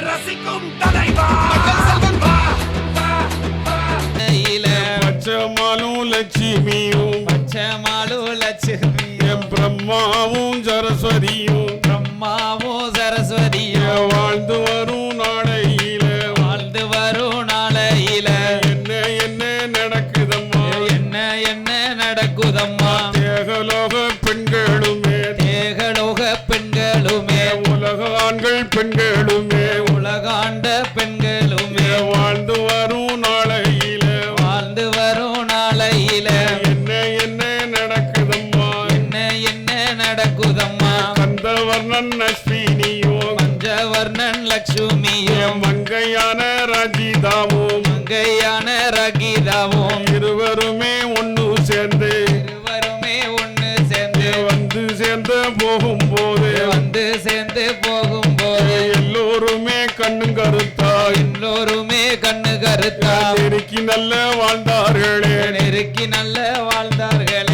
ரசிக்கும் தலைவா பச்சமாலும் லட்சுமியும் பச்சமாலு லட்சுமி என் பிரம்மாவும் சரஸ்வதியும் ரகிதாவும் இருவருமே ஒன்று சேர்ந்து இருவருமே ஒண்ணு சேர்ந்து வந்து சேர்ந்து போகும்போது வந்து சேர்ந்து போகும்போது எல்லோருமே கண்ணும் கருத்தாய் எல்லோருமே கண்ணு கருத்தா நெருக்கி நல்ல வாழ்ந்தார்களே. நெருக்கி நல்ல வாழ்ந்தார்களே.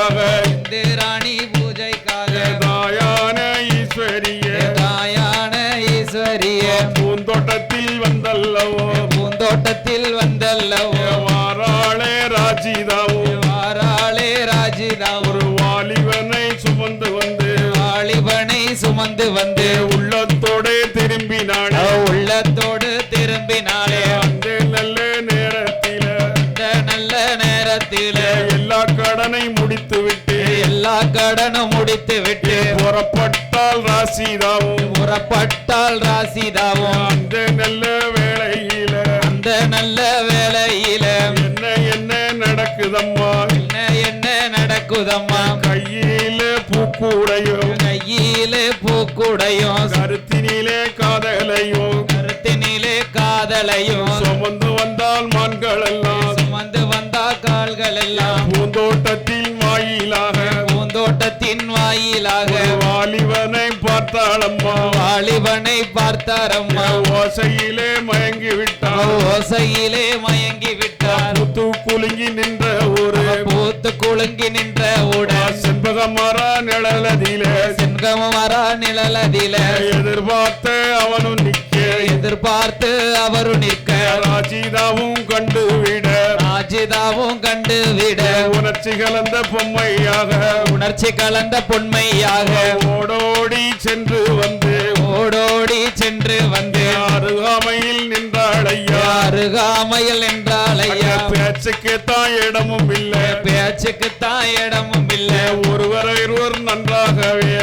பூசைக்காக இந்து ராணி பூஜைக்காக. தாயான ஈஸ்வரிய. தாயான ஈஸ்வரிய. பூந்தோட்டத்தில் வந்தல்லவோ. பூந்தோட்டத்தில் வந்தல்லவோ. வாராளே ராஜிதாவும் வாராளே ராஜிதா ஒரு வாலிபனை சுமந்து வந்து. வாலிபனை சுமந்து வந்து. உள்ளத்தோடு திரும்பினானே. உள்ளத்தோடு திரும்பினாளே அந்த நல்ல நேரத்தில. அந்த நல்ல நேரத்தில். எல்லா கடனும் முடித்து விட்டு புறப்பட்டால் ராசிதாவும். புறப்பட்டால் ராசிதாவும். அந்த நல்ல வேளையில. அந்த நல்ல வேளையில. என்ன என்ன நடக்குதம்மா? என்ன என்ன நடக்குதம்மா? கையில பூக்கூடையும். கையில பூக்குடையும். கருத்தினிலே காதலையும். கருத்தினிலே காதலையும். பார்த்தாளம்மா. வாலிபனை பார்த்தாரம்மா. ஓசையிலே மயங்கி விட்டான் ஓசையிலே மயங்கி விட்டார் புத்து குலுங்கி நின்ற ஒரு பூத்து குலுங்கி நின்ற உடன் செண்பக மர நிழலதிலே. செண்கமரா நிழலதில. எதிர்பார்த்த அவனும் நிக்க எதிர்பார்த்து அவரு நிற்க. ராஜிதாவும் கண்டு விட ராஜிதாவும் கண்டு விட உணர்ச்சி கலந்த பொம்மையாக உணர்ச்சி கலந்த பொன்மையாக ஓடோடி சென்று வந்து ஓடோடி சென்று வந்து அருகாமையில் நின்றாளையா அருகாமையில் என்றால் ஐயா. பேச்சுக்கு தான் இடமும் இல்லை. பேச்சுக்கு தான் இடமும் இல்ல. ஒருவரை ஒருவர் நன்றாகவே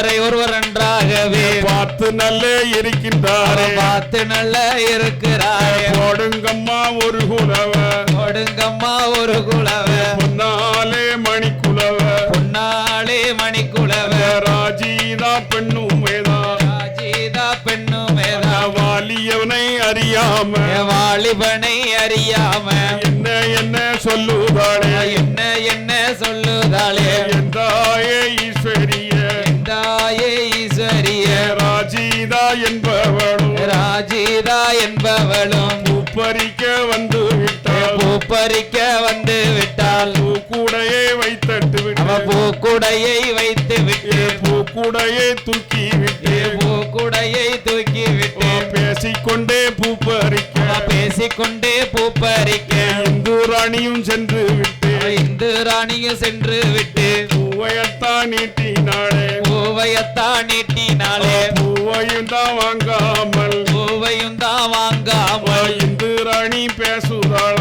ஒருவரை ஒருவர் நன்றாகவே பார்த்து நல்ல இருக்கின்றாரே. பார்த்து நல்ல இருக்கிறாரே போடுங்கம்மா ஒரு குலவ. கொடுங்கம்மா ஒரு குலவ. பொன்னாலே மணிக்குலவ. பொன்னாளே மணிக்குலவ. ராஜீதா பெண்ணுமேதான் ராஜீதா பெண்ணுமேதா வாலியவனை அறியாம. வாலிபனை அறியாம. என்ன என்ன சொல்லுதாளே? என்ன என்ன சொல்லுதாளே? எந்தாயே பூப்பறிக்க வந்து விட்டாள் பூக்கூடையை வைத்தட்டு விட்டு பூக்குடையை வைத்து விட்டு பூக்கூடையை தூக்கி விட்டு பூக்குடையை தூக்கி விட்டு பேசிக்கொண்டே பூப்பறிக்க அவ பேசிக்கொண்டே பூப்பறிக்க இந்து ராணியும் சென்று விட்டு இந்து ராணியும் சென்று விட்டு பூவையத்தான் நீட்டினாளே பூவையத்தான் நீட்டினாளே பூவையும் தான் வாங்காமல் பூவையும் தான் வாங்காமல் இந்து ராணி இந்து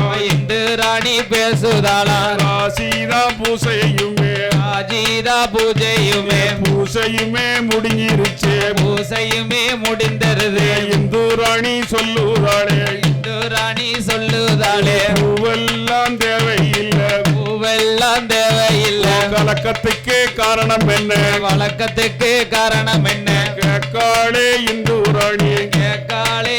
ராணி பேசுதாளா? ராசிதா பூசையுமே. ராஜீதா பூஜையுமே. பூசையுமே முடிஞ்சிருச்சே. பூசையுமே முடிந்தருது. இந்து ராணி சொல்லுதாளே. இந்து ராணி சொல்லுதாளே. பூவெல்லாம் தேவையில்லை. பூவெல்லாம் தேவையில்லை. கலக்கத்துக்கு காரணம் என்ன? வழக்கத்துக்கு காரணம் என்ன? கேக்காளே இந்து ராணி. கேக்காளே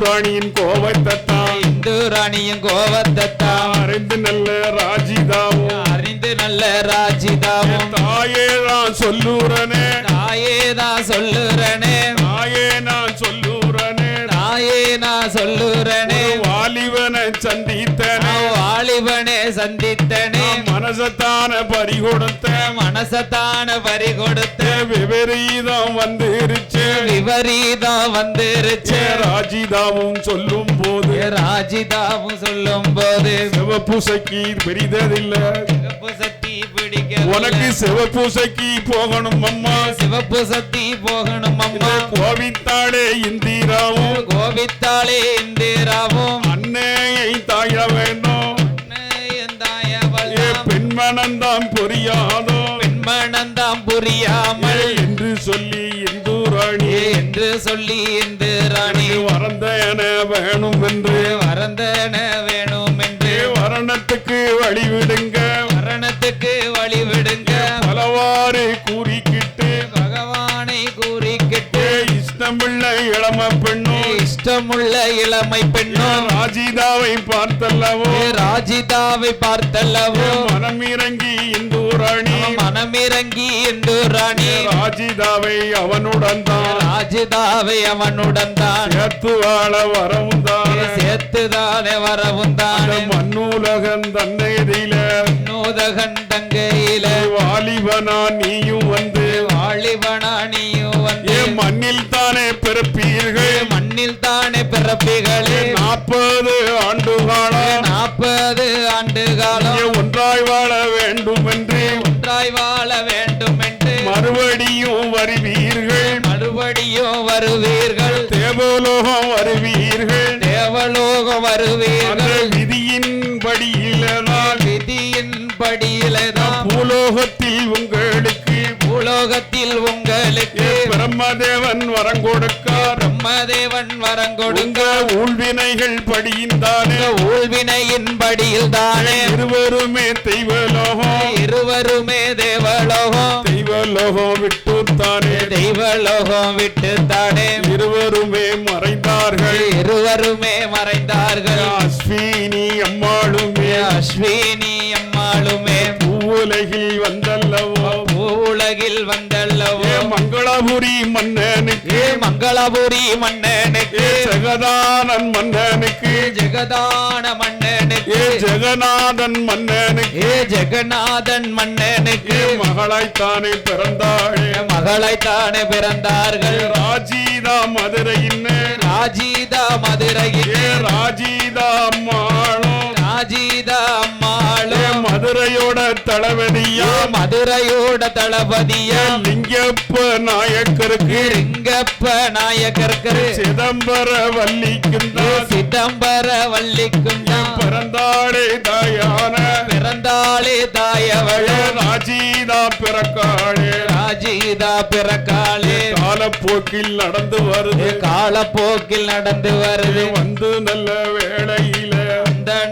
இந்து ராணியின் கோபத்தைத்தான் இந்து ராணியும் கோவத்தான் அறிந்து நல்ல ராஜிதாவும். அறிந்து நல்ல ராஜிதாவும். தாயே நான் சொல்லுறனே. தாயே நான் சொல்லுறனே. தாயே நான் சொல்லுறனே. தாயே நான் சொல்லுறனே. வாலிபனை சந்தித்தனே. நான் வாலிபனே சந்தித்தனே. மனசத்தான பறிகொடுத்த மனசத்தான பறி கொடுத்த. விபரீதம் வந்துருச்சு. விபரீதம் வந்துருச்சு. ராஜிதாவும் சொல்லும் போது ராஜிதாவும் சொல்லும் போது சிவபூசைக்கு பெரிததில்லை சிவப்பு சக்தி பிடிக்க உனக்கு சிவபூசைக்கு போகணும் அம்மா. சிவப்பு சக்தி போகணும் அம்மா. கோவித்தாளே இந்திராவும். கோபித்தாளே இந்திராவும். புரியாமல் என்று சொல்லி இந்தூராணி. என்று சொல்லி இந்திராணி. வரந்தன வேணும் என்று வரந்தன வேணும் என்று வரணத்துக்கு வழிவிடுங்க. மரணத்துக்கு வழிவிடுங்க. பலவாறு கூறிக்கிட்டு. பகவானை கூறிக்கிட்டு. இஷ்டமுள்ள இளம பெண்ணும் இஷ்டமுள்ள இளமை பெண்ணும் ராஜிதாவை பார்த்தல்லவோ. ராஜிதாவை பார்த்தல்லவோ. மனம் இறங்கி இந்தூராணி மனமிறங்கி என்று ராணி ராஜிதாவை அவனுடன் தான். ராஜிதாவை அவனுடன் தான். சேர்த்து வாழ வரவும் தான். சேர்த்துதானே வரவும் தானே. மண்ணூலகன் தன்னையில நூதகன் தங்கையில. வாலிபனா நீயும் வந்து. வாலிபனா நீயும் மண்ணில் தானே பிறப்பீர்கள். மண்ணில் தானே பிறப்பிகளே நாற்பது ஆண்டு காலம் நாற்பது ஆண்டு காலம் ஒன்றாய் வாழ வேண்டும் என்று ஒன்றாய் வாழ வேண்டும் என்று மறுபடியும் வருவீர்கள். மறுபடியும் வருவீர்கள். தேவலோகம் வருவீர்கள். தேவலோகம் வருவீர்கள். விதியின் படியில்தான். விதியின் படியில்தான். பூலோகத்தில் உங்களுக்கு பூலோகத்தில் உங்களுக்கு பிரம்மதேவன் வரம் கொடுக்கார். பிரம்மதேவன் வரம் கொடுங்க உங்க ஊழ்வினைகள் படியின்தானே. ஊழ்வினையின் படியில் தானே இருவருமே தெய்வலோகம். இருவருமே தேவலோகம். தெய்வலோகம் விட்டு தானே தெய்வலோகம் விட்டு தானே இருவருமே மறைந்தார்கள். இருவருமே மறைந்தார்கள். அஸ்வினி அம்மாளுமே. அஸ்வினி அம்மாளுமே. பூவுலகில் வந்தல்லவோ மங்களபுரி மன்னனுக்கு. மங்களபுரி மன்னனுக்கு. ஜெகதானன் மன்னனுக்கு. ஜெகதான மன்னனுக்கு. ஜெகநாதன் மன்னனுக்கு. ஏ ஜெகநாதன் மன்னனுக்கு. ஏ மகளாய்த்தானே பிறந்தாளே. மகளை தானே பிறந்தார்கள். ராஜீதா மதுரையின் ராஜீதா மதுரையில் ஏ ராஜீதா அம்மாளும் ஏ அம்மாளும் மதுரையோட தளபதியா? மதுரையோட தளபதியா? லிங்கப்ப நாயக்கருக்கு. லிங்கப்ப நாயக்கர்கரு சிதம்பர வள்ளிக்கும் தான் சிதம்பர வள்ளிக்குண்டாம் பிறந்தாளே தாயான. பிறந்தாளே தாயவள. ராஜீதா பிறக்காளே. ராஜீதா பிறக்காளே. காலப்போக்கில் நடந்து வருது. காலப்போக்கில் நடந்து வருது. வந்து நல்ல வேளையில.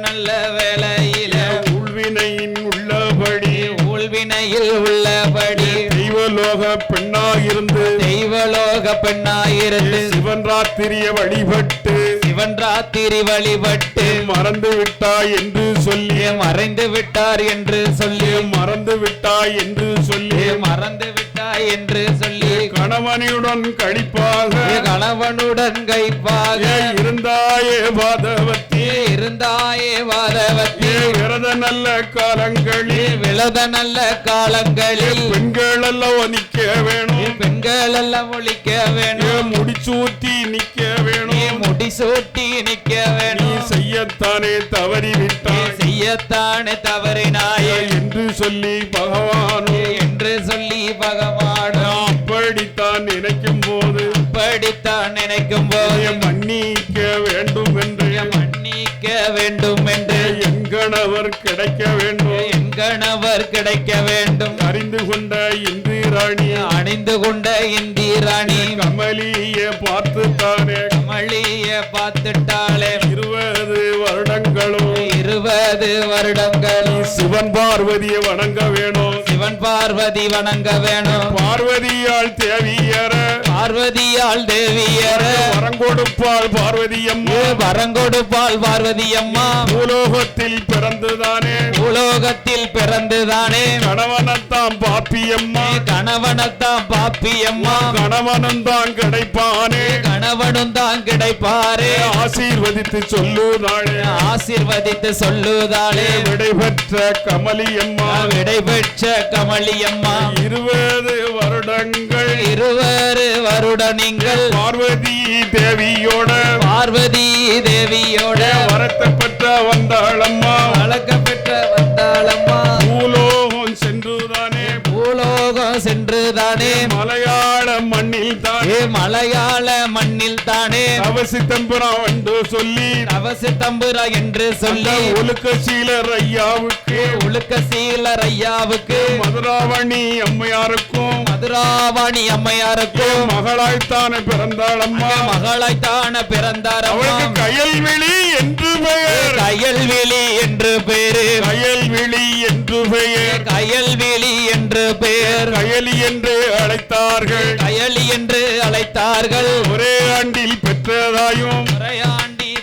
நல்ல வேளையில உள்வினையின் உள்ளபடி ஊழ்வினையில் உள்ளபடி தெய்வலோக பெண்ணாயிருந்து தெய்வலோக பெண்ணாயிருந்து சிவன் ராத்திரிய வழிபட்டு சிவன் ராத்திரி வழிபட்டு மறந்து விட்டாய் என்று சொல்லி மறைந்து விட்டார் என்று சொல்லி மறந்து விட்டாய் என்று சொல்லி மறந்து விட்டாய் என்று சொல்லி கணவனியுடன் கழிப்பாக. கணவனுடன் கைப்பாக இருந்தாயே பாதவத்தி இருந்தாயே வாதவத்தி. ஏ விரத நல்ல காலங்களில். விளத நல்ல காலங்களில். பெண்கள் எல்லாம் நிக்க வேணும். பெண்கள் எல்லாம் ஒழிக்க வேணும். முடிச்சூட்டி நிக்க வேணும். முடிசூட்டி நிக்க வேணும். செய்யத்தானே தவறி விட்டாய் செய்யத்தானே தவறினாயே. என்று சொல்லி பகவானும். என்று சொல்லி பகவானும். அப்படித்தான் நினைக்கும் போது படித்தான் நினைக்கும் போது மன்னிக்க வேண்டும் என்று மன்னிக்க வேண்டும் என்று என் கணவர் கிடைக்க வேண்டும். என் கணவர் கிடைக்க வேண்டும். அறிந்து கொண்ட இந்து ராணி. அணிந்து கொண்ட இந்திராணி கமலிய பார்த்து தானே மளிய பார்த்துட்டாளே. இருபது வருடங்களும் இருபது வருடங்களும் சிவன் பார்வதியை வணங்க வேணும். சிவன் பார்வதி வணங்க வேணும். பார்வதியால் தேவியற பார்வதியால் தேவியர. வரங்கொடுப்பாள் பார்வதி அம்மா வரங்கொடுப்பால் பார்வதி அம்மா பூலோகத்தில் பிறந்துதானே. உலோகத்தில் பிறந்துதானே. கணவனத்தான் பாப்பி அம்மா கணவனத்தான் பாப்பி அம்மா கணவனும் தான் கிடைப்பானே. கணவனும் தான் கிடைப்பாரே. ஆசீர்வதித்து சொல்லுதாளே. ஆசிர்வதித்து சொல்லுதாளே. விடைபெற்ற கமலி அம்மா விடை பெற்ற கமலி அம்மா இருபது வருடங்கள். இருவரு வருட நீங்கள் பார்வதி தேவியோட பார்வதி தேவியோட வரத்தை பெற்ற வந்தாளம்மா. வழக்க பெற்ற வந்தாளம்மா. பூலோகம் சென்றுதானே. பூலோகம் சென்றுதானே. மலையாள மண்ணில் தான் மலையாள மண்ணில் தானே அவசித்தம்புரம் என்று சொல்லி அவசு தம்புரா என்று சொல்லி ஒழுக்க சீலர் ஐயாவுக்கு உழுக்க சீலர் ஐயாவுக்கு. மதுராவணி அம்மையாருக்கும் மதுராவாணி அம்மையாருக்கும். மகளாய்த்தானே பிறந்தாளம்மா மகளாய்த்தான பிறந்தார் அவளுக்கு கயல்விழி என்று பெயர். கயல்விழி என்று பேரு கயல்விழி என்று பெயர். கயல்விழி என்று பேர் கயலி என்று அழைத்தார்கள். கயலி என்று அழைத்தார்கள். ஒரே ஆண்டில் பெற்றதாயும் முறையாண்டி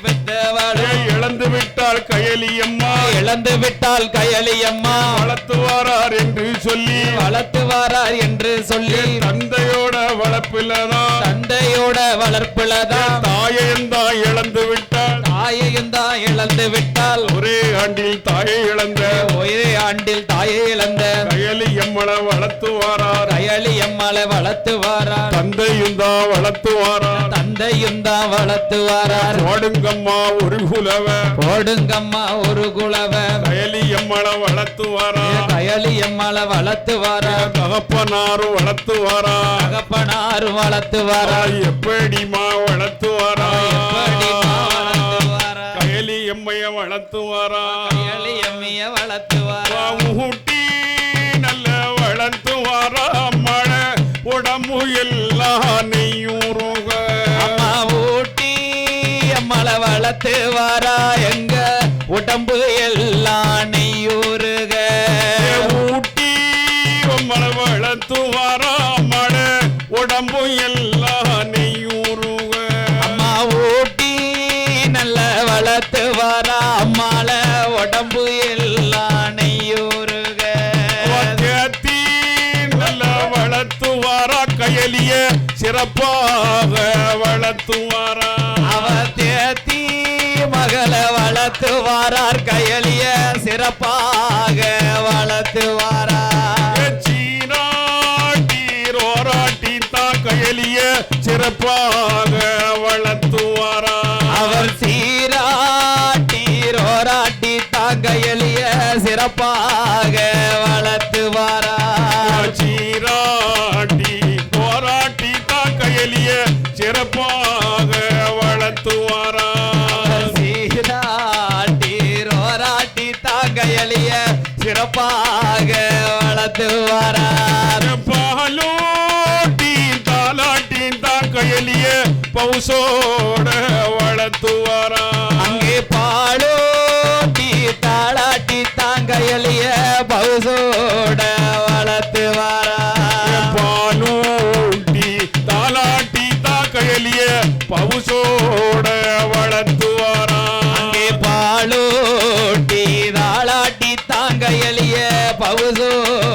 இழந்து விட்டாள் கயலி அம்மா இழந்து விட்டால் கயலி அம்மா வளர்த்துவாரார் என்று சொல்லி. வளர்த்து வாரார் என்று சொல்லி. தந்தையோட வளர்ப்பில்தான். தந்தையோட வளர்ப்புலதான். தாயையும் தான் இழந்து விட்டாள் தாயையும் தான் இழந்து விட்டால் ஒரே ஆண்டில் தாயை இழந்த ஒரே ஆண்டில் தாயை இழந்த கயலி அம்மனை வளர்த்துவாரார். கயலி அம்மாளை வளர்த்து வாரார் தந்தையும் தான் வளர்த்துவாரார். தந்தையும் தான் வளர்த்து வாரார் ஓடுங்கம்மா ஒரு குலவ. போடுங்கம்மா ஒரு குலவ. கயலி அம்மனை வளர்த்துவாரார். கயலி அம்மாளை வளர்த்து வாரார் தகப்பனாரும் வளர்த்துவாரார். தகப்பனார் வளர்த்து வாரார் எப்படிமா வளர்த்துவாரா எப்படிம்மா வளர்த்து வாரார்? கயலி எம்மைய வளர்த்துவாரா? கயலி அம்மிய வளர்த்து வாரார் ஊட்டி நல்ல வளர்த்துவாரா? மழை உடம்பு எல்லாம் நெய்யூருக அம்மா ஊட்டி அம்மாளை வளர்த்து வாரா எங்க உடம்பு எல்லாம் நெய்யூருக ஊட்டி உம்மளை வளர்த்துவாரா? மழை உடம்பு எல்லாம் வளர்த்துவாரா கயலிய சிறப்பாக வளர்த்துவாரா அவ தேத்தி மகளை வளர்த்து வாரார் கையலிய சிறப்பாக வளர்த்து வாரார் சீராட்டி ரோராட்டி தான் கயலிய சிறப்பாக வளர்த்துவாரா அவர் சீராட்டி ரோராட்டி தாங்கையலிய சிறப்பாக வளர்த்து சிறப்பாக வளர்த்து வாரார். பாலோட்டி தாலாட்டி தான் கயலிய பவுசோட வளர்த்துவாரா அங்கே பாலோட்டி தாளாட்டி தாங்கையலிய பவுசோட வளர்த்து வாரார். பவுசோட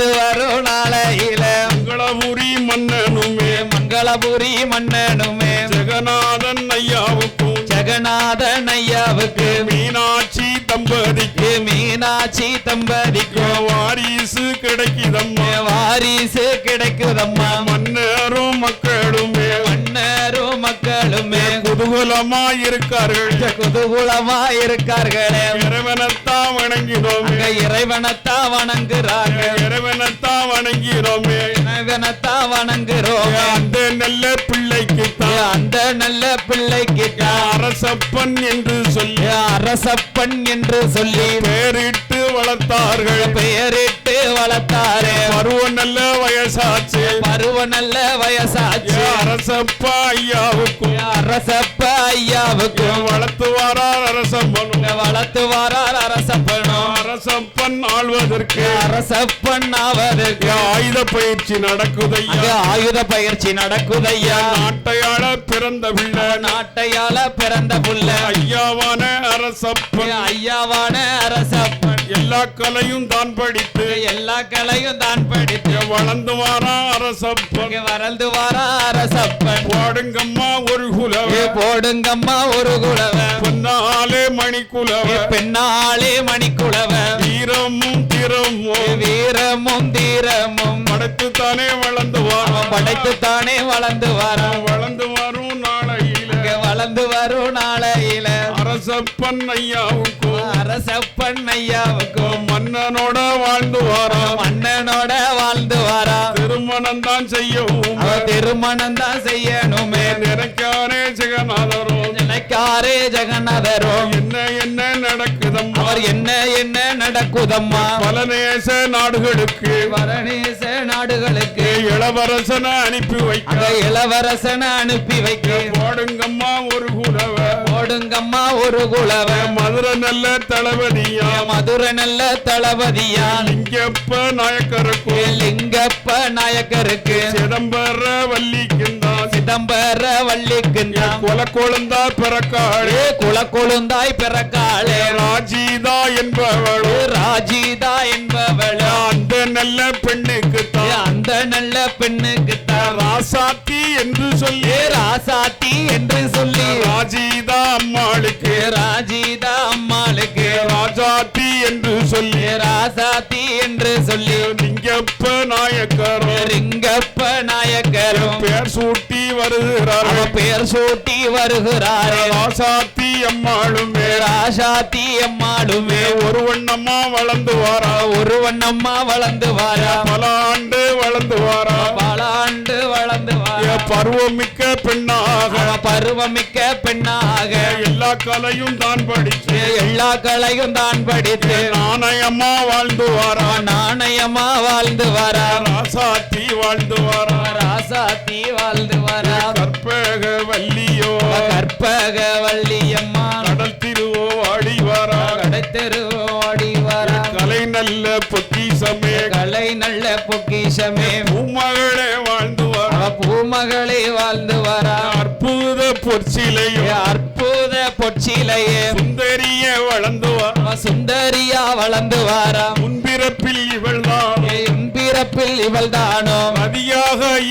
வளர்த்து வரும் நாளையில மங்களபுரி மன்னனுமே. மங்களபுரி மன்னனுமே. ஜெகநாதன் ஐயாவுக்கும் ஜெகநாதன் ஐயாவுக்கு. மீனாட்சி தம்பதிக்கு. மீனாட்சி தம்பதிக்கும் வாரிசு கிடைக்குதம்மா. வாரிசு கிடைக்குதம்மா. மன்னரும் மக்களுமே. மன்னரும் மக்களுமே. குதூகலமா இருக்கார்கள் குதூகுலமா இருக்கார்களே இறைவனத்தான் வணங்கினோமே இறைவனத்தான் வணங்கினோமே இறைவனத்தான் வணங்குறோம் அந்த நல்ல பிள்ளைக்கு தான் அந்த நல்ல பிள்ளைக்கு அரசப்பன் என்று சொல்லி. அரசப்பன் என்று சொல்லி. பேரிட்டு வளர்த்தார்கள். பெயரிட்டு வளர்த்தாரே. பருவ நல்ல வயசாச்சு. பருவ நல்ல வயசாச்சு அரசப்பா ஐயாவுக்கும் அரசப்ப ஐயாவுக்கும் வளர்த்து வாரார் அரசப்பனும் வளர்த்து வாரார் அரசப்பனும் அரசப்பன் ஆள்வதற்கு அரசப்பன் ஆவதற்கு ஆயுத பயிற்சி நடக்குதையா? ஆயுத பயிற்சி நடக்குதையா? நாட்டையாள பிறந்த பிள்ளை. நாட்டையால பிறந்த புள்ள. ஐயாவான அரசப்பன் ஐயாவான அரசப்பன் எல்லா கலையும் தான் படித்து எல்லா கலையும் தான் படித்து வளர்ந்து வாரா அரசப்பன் வளர்ந்து வாரா அரசப்பன் பாடுங்கம்மா ஒரு குலவ. போடுங்கம்மா ஒரு குலவ. பொன்னாலே மணி குலவ ஏ பெண்ணாளே மணிக்குலவ. வீரமும் திறமும் வீரமும் தீரமும். படைத்து தானே வளர்ந்து வாரா. அவன் படைத்துத்தானே வளர்ந்து வரான் வளர்ந்து வரும் நாளையில. வளர்ந்து வரும் நாளையில. அரசப்பன் ஐயாவுக்கும் மன்னனோட வாழ்ந்து வாரா. மன்னனோட வாழ்ந்து வாரா. திருமணம் தான் செய்யவும் திருமணம் தான் செய்யணுமே. நினைக்காரே ஜெகநாதரோ நினைக்காரே ஜெகநாதரும். என்ன என்ன நடக்குதம்மா? அவர் என்ன என்ன நடக்குதம்மா? பல நேச நாடுகளுக்கு வரணேச நாடுகளுக்கு இளவரசனை அனுப்பி வைக்க. இளவரசனை அனுப்பி வைக்க. போடுங்கம்மா. ஓடுங்கம்மா ஒரு குலவ. மதுரை நல்ல தளபதியா? மதுரை நல்ல தளபதியா? இங்கப்ப நாயக்கருக்கும் லிங்கப்ப நாயக்கருக்கு. சிதம்பர வள்ளிக்குந்தான் சிதம்பர வள்ளிக்கு கொல கொழுந்தா பிறக்காளே. குல கொழுந்தாய் பிறக்காளே. ராஜீதா என்பவளோ. ராஜிதா என்பவள். அந்த நல்ல பெண்ணுக்கு தான் அந்த நல்ல பெண்ணுக்கு தான் ராசாத்தி என்று சொல்லி. ராசாத்தி என்று சொல்லி. ராஜீதா அம்மாளுக்கு. ராஜிதா அம்மாளுக்கு. ராஜாத்தி என்று சொல்லி. ராசாத்தி என்று சொல்லி. லிங்கப்ப நாயக்கரோ ரிங்கப்ப நாயக்கரும் பேர் சூட்டி வருகிறார் பெயர் சூட்டி வருகிறாரே. ராசாத்தி அம்மாளுமே. ராசாத்தி அம்மாளுமே. ஒரு வண்ணம்மா வளர்ந்து வாரா. ஒரு வண்ணம்மா வளர்ந்து வாரா. பல ஆண்டு வளர்ந்து வாரா. பல ஆண்டு வளர்ந்து வாரா. பருவமிக்க பெண்ணாக. பருவமிக்க பெண்ணாக. எல்லா கலையும் தான் படிச்சு எல்லா கலையும் தான் படித்து நாணயமா வாழ்ந்து வாரா. நாணயமா வாழ்ந்து வாரா. ராசாத்தி வாழ்ந்து வாரா. ராசாத்தி வாழ்ந்து வாரா கற்பக வள்ளியோ. கற்பக வள்ளியம்மா. கடல் திருவோ ஆடி வாரா கடைத்தெரு ஓடி வாரா கலை நல்ல பொக்கிசமே கலை நல்ல பொக்கிஷமே. பூமகளே வாழ்ந்து வாரா பூமகளே வாழ்ந்து வாரா அற்புத பொற்சிலையோ. அற்புத பொற்சிலையே. சுந்தரிய வளர்ந்து வாரா சுந்தரியா வளர்ந்து வாரா முன்பிறப்பில் இவள்தான். ஏ, உன் பிறப்பில் இவள் தானோ நதியாக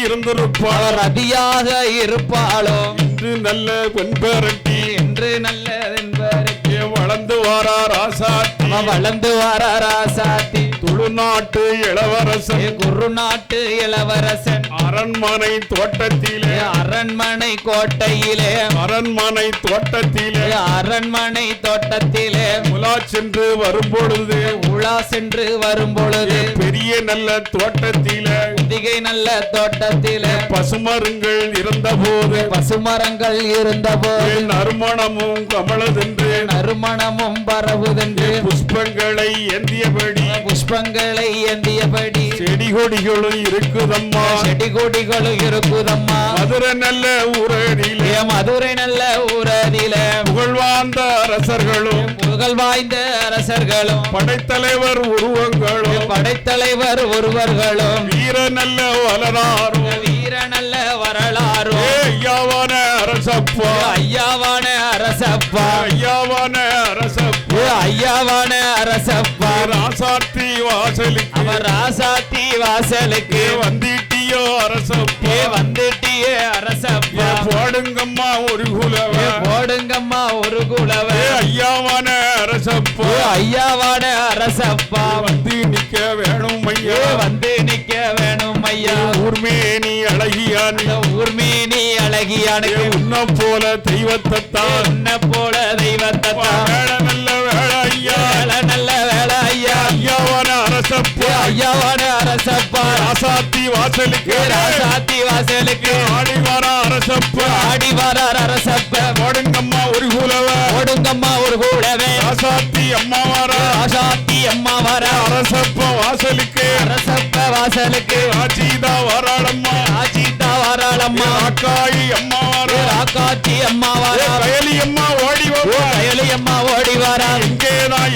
இருந்திருப்பாள் அவர் அதியாக இருப்பாளோ? இன்று நல்ல பெண்பரட்டி என்று நல்லதென்பருக்கு வளர்ந்து வாரா ராசாத்தி. வளர்ந்து வாரா ராசாத்தி. துளுநாட்டு இளவரசன். குருநாட்டு இளவரசன். அரண்மனை தோட்டத்திலே. அரண்மனை கோட்டையிலே. அரண்மனை தோட்டத்திலே. அரண்மனை தோட்டத்திலே. உலா சென்று வரும்பொழுது. உலா சென்று வரும் பொழுது பெரிய நல்ல தோட்டத்திலே. அதிகை நல்ல தோட்டத்திலே. பசுமருங்கள் இருந்தபோது. பசுமரங்கள் இருந்தபோது. நறுமணமும் கமலதென்று. நறுமணமும் பரவுதென்று. புஷ்பங்களை ஏந்தியபடி. புஷ்பங்களை ஏந்தியபடி செடி கொடிகளும் இருக்குதம்மா. செடி கொடிகளும் இருக்குதம்மா. மதுரை நல்ல ஊரடியிலே. மதுரை நல்ல ஊரதிலே புகழ்வார்ந்த அரசர்களும். புகழ் வாய்ந்த அரசர்களும். படைத்தலைவர் உருவங்களும். படைத்தலைவர் ஒருவர்களும். வீர நல்ல வளனாரும் வீர நல்ல வரலாறும். ஐயாவான அரசப்பா. ஐயாவான அரசப்பா. ஐயாவான அரசப்பா. ஐயாவான அரசப்பா ராசாத்தி வாசலுக்கு அவர் ராசாத்தி வாசலுக்கு வந்திட்டியோ அரசப்பா. வந்துட்டியே அரசப்பா. போடுங்கம்மா ஒரு குலவ. போடுங்கம்மா ஒரு குலவ. ஐயாவான அரசப்பா. ஐயாவான அரசப்பா. வந்து நிக்க வேணும் ஐயா. வந்து நிக்க வேணும் ஐயா. ஊர்மேனி அழகியானி ஊர்மீனி அழகியானுக்கு. உன்ன போல தெய்வத்தான் உன்ன போல தெய்வத்தை வாசலுக்கு. ராசாத்தி வாசலுக்கு. ஆடி வர அரசப்பா. ஆடி வரார் அரசப்ப. போடுங்கம்மா ஒரு குலவ. ஓடுங்கம்மா ஒரு கூடவே ராசாத்தி அம்மா வர. ராசாத்தி அம்மா வர. அரசப்பா வாசலுக்கு. அரசப்ப வாசலுக்கு. ராஜீதா வராளம்மா. ஆச்சித்தா வராளம்மா. அக்காயி அம்மா வர. ராக்காச்சி அம்மா வர. கயலி அம்மா ஓடி அம்மா ஓடி வரா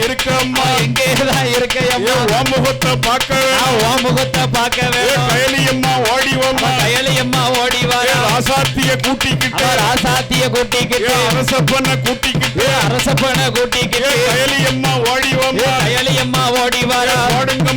இருக்கம்மா எங்கேதான் இருக்க அம்மா. ஓமுகத்தை பார்க்க நான் உன் முகத்தை பார்க்க ஏ வேணும். கயலி அம்மா ஓடி வாம்மா கயலி அம்மா ஓடி வரா ராசாத்திய கூட்டிக்கிட்டு? ராசாத்திய கூட்டிக்கிட்டு. அரசப்பண்ண கூட்டிக்கிட்டு? அரசப்பன கூட்டிக்கிட்டு. கயலி அம்மா ஓடி வாம்மா கயலி அம்மா ஓடி வரா போடுங்கம்மா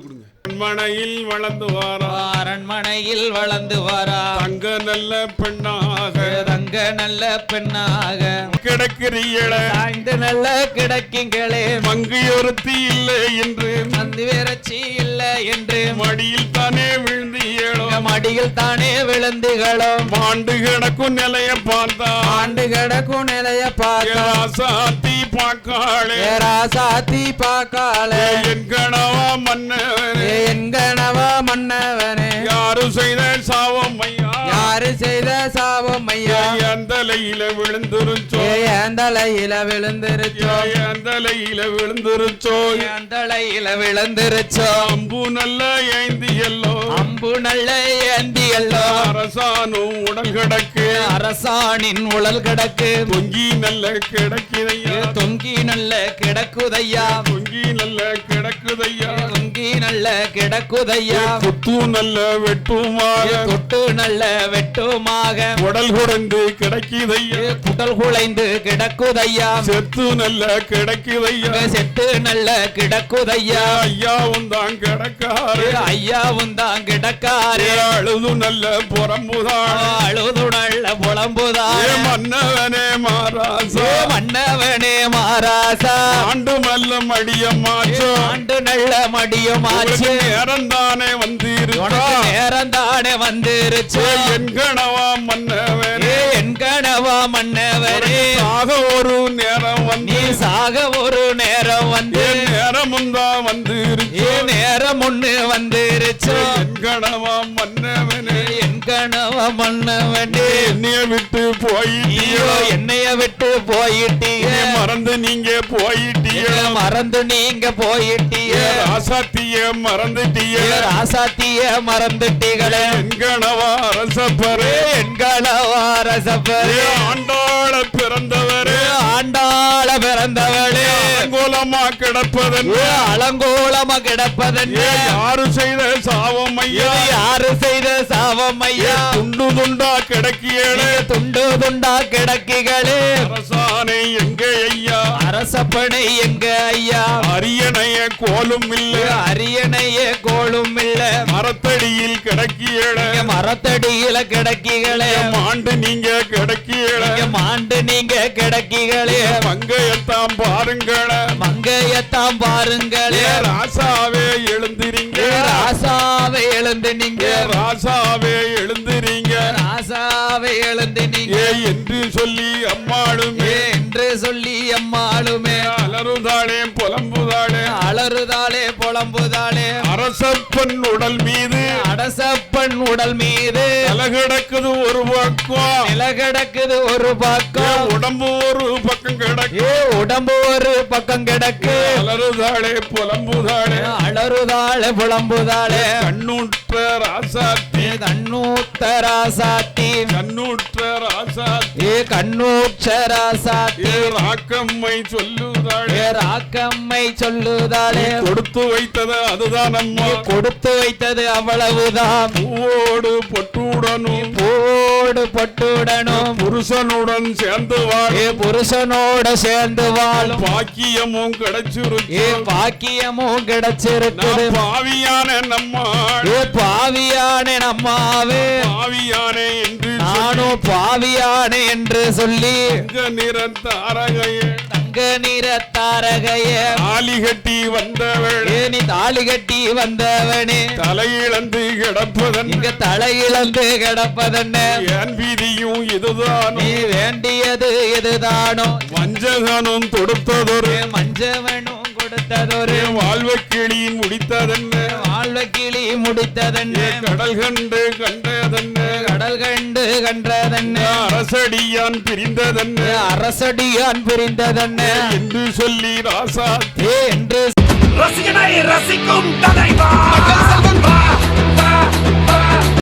கொடுங்க. மனையில் வளர்ந்து வாரா. அரண்மனையில் வளர்ந்து வரா. தங்க நல்ல பெண்ணாக. தங்க நல்ல பெண்ணாக. கிடக்கிறீள சாய்ந்து நல்ல கிடக்கிங்களே. மங்கையொருத்தி இல்லை என்று. மந்தி விரச்சி இல்லை என்று. மடியில் தானே விழுந்து ஏழோ மடியில் தானே விழுந்துகளோ மாண்டு கிடக்கும் நிலைய பார்த்தா. ஆண்டு கிடக்கும் நிலைய பார்த்தா. சாத்தி பார்க்காளே. ராசாத்தி பார்க்கால என் கணவா மன்னவனே சாபம் ஐயா. எந்தலையில விழுந்துருச்சோ? என் தலையில விழுந்துருச்சோ? என் தலையில விழுந்துருச்சோ? என் தலையில விழுந்துருச்சோ? அம்பு நல்ல ஏந்தி எல்லோ அம்பு நல்ல ஏந்தியல்லோ? அரசானும் உடல் கிடக்கு. அரசாணின் உழல் கிடக்கு. தொங்கி நல்ல கிடக்கிதையா? தொங்கி நல்ல கிடக்குதையா? தொங்கி நல்ல கிடக்குதையா? தொங்கி நல்ல கிடக்குதையா? குத்து நல்ல வெட்டுமாக. தொட்டு நல்ல வெட்டுமாக. உடல் குடந்து கிடக்கிதையா. குடல் குலைந்து கிடக்குதையா? செத்து நல்ல கிடக்குதையா. செத்து நல்ல கிடக்குதையா? ஐயாவும் தான் கிடக்காரு. ஐயாவும் தான் கிடக்காரு. அழுது நல்ல புறம்புதான். அழுது ஏ மன்னவனே மாராசா மன்னவனே மாராசா ஆண்டு நல்ல மடிய மாச்சோ ஆண்டு நல்ல மடியுமாச்சு. நேரம் தானே உனக்கு நேரம் தானே வந்துருச்சு. என் கணவா மன்னவனே. என் கனவா மன்னவரே ஆக ஒரு நேரம் வந்து. சாக ஒரு நேரம் வந்து. என் நேரமும் தான் வந்திருச்சு நேரம் ஒண்ணு வந்துருச்சு. என் என் மன்னவனே என்னைய விட்டு போயிட்டியோ? என்னைய விட்டு என்னை மறந்து நீங்க போயிட்டியோ? மறந்து நீங்க போயிட்டீங்க ராசாத்திய மறந்துட்டிய? ராசாத்திய மறந்துட்டீங்களே என் கணவா அரசப்பரே என் கனவா ரசப்பரே ஆண்டாள ஆண்டாள பிறந்தவளே. அங்கோலமா கிடப்பதன் அலங்கோலமா கிடப்பதன் யாரு செய்த சாவம் ஐயா? யாரு செய்த சாபம் ஐயா? துண்டு துண்டா கிடக்கியேளே. துண்டு துண்டா கிடக்கிகளே. அரசானை எங்க ஐயா அரசப்பனை எங்க ஐயா? அரியணைய கோலும் இல்ல. அரியணைய கோளும் இல்ல. மரத்தடியில் நீங்க மரத்தடியில கிடக்கிகளே. ஆண்டு நீங்க நீங்க மாண்டு நீங்க கிடக்கிகளே. மங்கையத்தாம் பாருங்கள. மங்கையத்தான் பாருங்களே. ராசாவே எழுந்திரிங்க. ராசாவை எழுந்து நீங்க. ராசாவே எழுந்திரிங்க. ராசாவை எழுந்து நீங்க என்று சொல்லி அம்மாளுமே. என்று சொல்லி அம்மாளுமே. அலறுதாளே புலம்புதாளே. அலறுதாளே புலம்புதாளே. அரசப்பன் உடல் மீது. அடசப்பன் உடல் மீது. அலகிடக்குது ஒரு பக்கம். நில கிடக்குது ஒரு பக்கம். உடம்பு ஒரு பக்கம் கிடக்கு. உடம்பு ஒரு பக்கம் கிடக்கு. அலறுதாளே புலம்புதாளே. அலறுதாளே புலம்புதாளே. கண்ணுற்ற ராசாத்தி. கண்ணூத்தராசாத்தி கண்ணுற்ற ராசாத்தி. ஏ கண்ணூச்சராசாத்தி ஏ ராக்கம்மை சொல்லுதாளே. ராக்கம்மை சொல்லுதாளே. கொடுத்து வைத்தது அதுதான் அம்மா கொடுத்து வைத்தது அவ்வளவுதான். பூவோடு பொட்டுடனும். போடு பொட்டுடனும். புருஷனுடன் சேர்ந்து வாழ. ஏ புருஷனோட சேர்ந்து வாழும் பாக்கியமும் கிடைச்சிருக்கு பாக்கியமும் கிடைச்சிருக்குது. நான் பாவியான நம்மாள் பாவியானே நம்மாவே. பாவியானே என்று நானும் பாவியானே என்று சொல்லி தங்க நிற தாரகையே. தங்க நிற தாரகைய. தாலி கட்டி வந்தவள். ஏ நீ தாலி கட்டி வந்தவனே. தலையிழந்து கிடப்பதன். இங்க தலையிழந்து கிடப்பதென்ன? என் வீதியும் இதுதான்? நீ வேண்டியது எதுதானோ? வஞ்சகனும் தொடுத்ததொரு மஞ்சவனும் கொடுத்ததொரு. வாழ்வ கிளியின் முடித்ததென்ன? வாழ்வ கிளி முடித்ததென்ன கடல் கண்டு கண்டதென்ன? கடல் கண்டு கன்றதென்ன அரசடியான் பிரிந்ததென்ன? அரசடியான் புரிந்ததென்ன? என்று சொல்லி ராசா என்று ரசிகனை ரசிக்கும் தலைவா!